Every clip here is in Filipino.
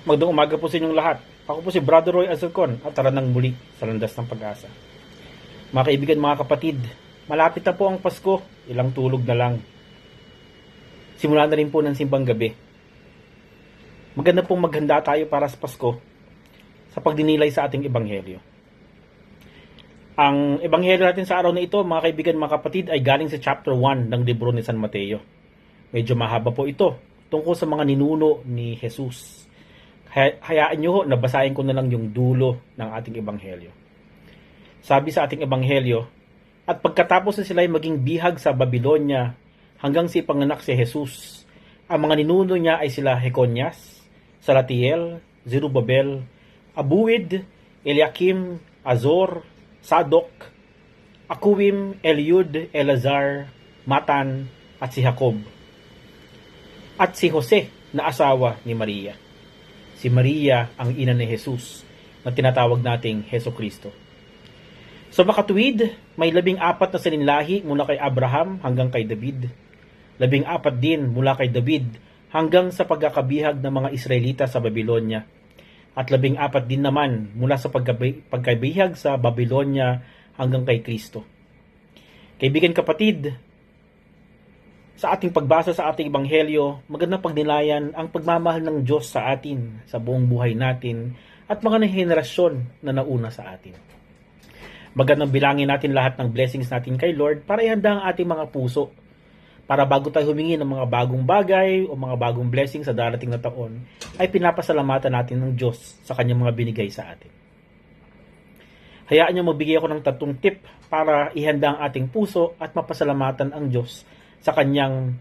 Magdang umaga po sa inyong lahat. Ako po si Brother Roy Azucon at tara nang muli sa landas ng pag-asa. Mga kaibigan, mga kapatid, malapit na po ang Pasko. Ilang tulog na lang. Simula na rin po ng simbang gabi. Maganda pong maghanda tayo para sa Pasko sa pagdinilay sa ating ebanghelyo. Ang ebanghelyo natin sa araw na ito, mga kaibigan, mga kapatid, ay galing sa chapter 1 ng libro ni San Mateo. Medyo mahaba po ito tungkol sa mga ninuno ni Jesus. Hay- hayaan nyo ho, nabasahin ko na lang yung dulo ng ating ebanghelyo. Sabi sa ating ebanghelyo, at pagkatapos na sila ay maging bihag sa Babylonia hanggang si panganak si Jesus, ang mga ninuno niya ay sila Heconias, Salatiel, Zerubabel, Abuid, Eliakim, Azor, Sadok, Akuim, Eliud, Elazar, Matan, at si Jacob. At si Jose na asawa ni Maria. Si Maria ang ina ni Jesus na tinatawag nating Heso Kristo. Sa makatuwid, may labing apat na saninlahi mula kay Abraham hanggang kay David. Labing apat din mula kay David hanggang sa pagkakabihag ng mga Israelita sa Babylonia. At labing apat din naman mula sa pagkabi- pagkabihag sa Babylonia hanggang kay Kristo. Kaibigan kapatid, sa ating pagbasa sa ating ebanghelyo, magandang pagnilayan ang pagmamahal ng Diyos sa atin, sa buong buhay natin, at mga henerasyon na nauna sa atin. Magandang bilangin natin lahat ng blessings natin kay Lord para ihanda ang ating mga puso. Para bago tayo humingi ng mga bagong bagay o mga bagong blessings sa darating na taon, ay pinapasalamatan natin ng Diyos sa kanyang mga binigay sa atin. Hayaan niyo magbigay ako ng tatlong tip para ihanda ang ating puso at mapasalamatan ang Diyos sa kanyang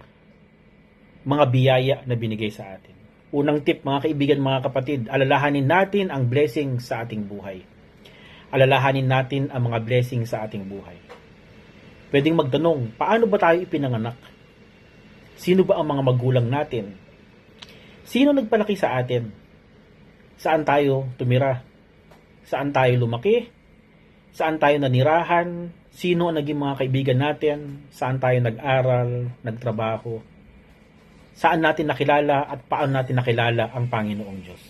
mga biyaya na binigay sa atin. Unang tip mga kaibigan, mga kapatid, alalahanin natin ang blessing sa ating buhay. Alalahanin natin ang mga blessing sa ating buhay. Pwedeng magtanong, paano ba tayo ipinanganak? Sino ba ang mga magulang natin? Sino nagpalaki sa atin? Saan tayo tumira? Saan tayo lumaki? Saan tayo nanirahan? Sino ang naging mga kaibigan natin? Saan tayo nag-aral, nagtrabaho? Saan natin nakilala at paano natin nakilala ang Panginoong Diyos?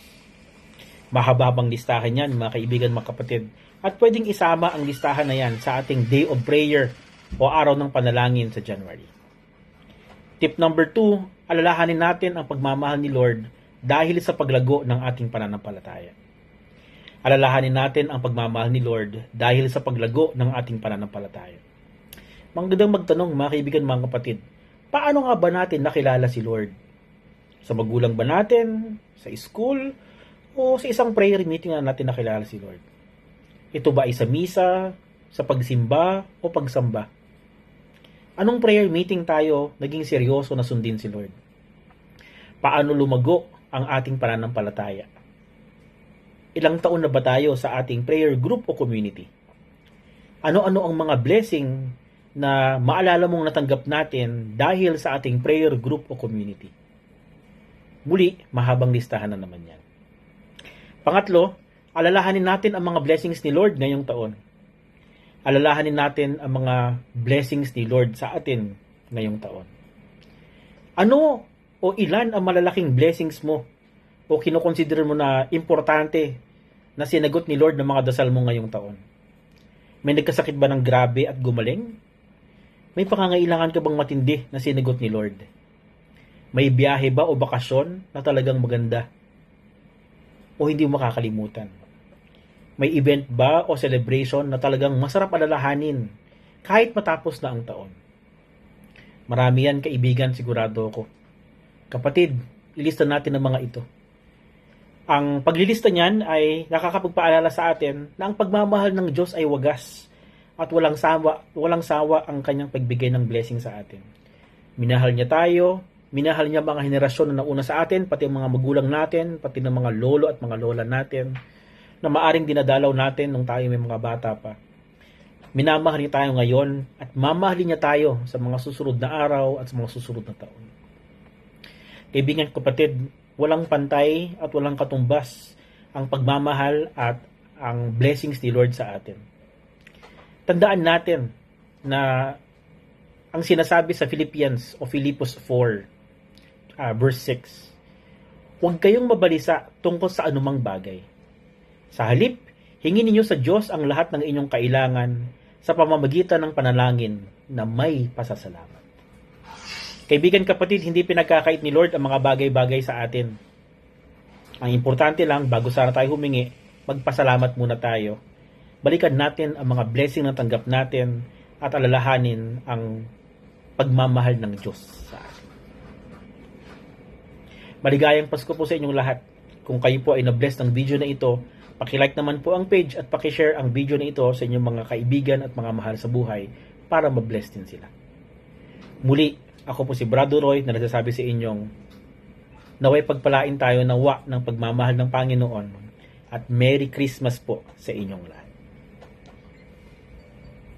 Mahababang listahan yan, mga kaibigan, mga kapatid. At pwedeng isama ang listahan na yan sa ating Day of Prayer o Araw ng Panalangin sa January. Tip number two, alalahanin natin ang pagmamahal ni Lord dahil sa paglago ng ating pananampalataya. Alalahanin natin ang pagmamahal ni Lord dahil sa paglago ng ating pananampalataya. Magandang magtanong mga kaibigan, mga kapatid, paano nga ba natin nakilala si Lord? Sa magulang ba natin? Sa school? O sa isang prayer meeting na natin nakilala si Lord? Ito ba ay sa misa, sa pagsimba, o pagsamba? Anong prayer meeting tayo naging seryoso na sundin si Lord? Paano lumago ang ating pananampalataya? Ilang taon na ba tayo sa ating prayer group o community? Ano-ano ang mga blessing na maalala mong natanggap natin dahil sa ating prayer group o community? Muli, mahabang listahan na naman yan. Pangatlo, alalahanin natin ang mga blessings ni Lord ngayong taon. Alalahanin natin ang mga blessings ni Lord sa atin ngayong taon. Ano o ilan ang malalaking blessings mo o kinokonsider mo na importante na sinagot ni Lord ng mga dasal mo ngayong taon? May nagkasakit ba ng grabe at gumaling? May pangangailangan ka bang matindi na sinagot ni Lord? May biyahe ba o bakasyon na talagang maganda? O hindi mo makakalimutan? May event ba o celebration na talagang masarap alalahanin kahit matapos na ang taon? Marami yan kaibigan sigurado ko. Kapatid, ilista natin ang mga ito. Ang paglilista niyan ay nakakapagpaalala sa atin na ang pagmamahal ng Diyos ay wagas at walang sawa, walang sawa ang kanyang pagbigay ng blessing sa atin. Minahal niya tayo, minahal niya mga henerasyon na nauna sa atin, pati ang mga magulang natin, pati ng mga lolo at mga lola natin, na maaring dinadalaw natin nung tayo may mga bata pa. Minamahal niya tayo ngayon at mamahalin niya tayo sa mga susunod na araw at sa mga susunod na taon. Kaibigan kapatid, walang pantay at walang katumbas ang pagmamahal at ang blessings ni Lord sa atin. Tandaan natin na ang sinasabi sa Philippians o Philippos 4 uh, verse 6 huwag kayong mabalisa tungkol sa anumang bagay. Sa halip, hingin ninyo sa Diyos ang lahat ng inyong kailangan sa pamamagitan ng panalangin na may pasasalamat. Kaibigan kapatid, hindi pinagkakait ni Lord ang mga bagay-bagay sa atin. Ang importante lang, bago sana tayo humingi, magpasalamat muna tayo. Balikan natin ang mga blessing na tanggap natin at alalahanin ang pagmamahal ng Diyos sa atin. Maligayang Pasko po sa inyong lahat. Kung kayo po ay na-bless ng video na ito, pakilike naman po ang page at pakishare ang video na ito sa inyong mga kaibigan at mga mahal sa buhay para ma-bless din sila. Muli, ako po si Brado Roy na nagsasabi sa inyong naway pagpalain tayo ng wa ng pagmamahal ng Panginoon at Merry Christmas po sa inyong lahat.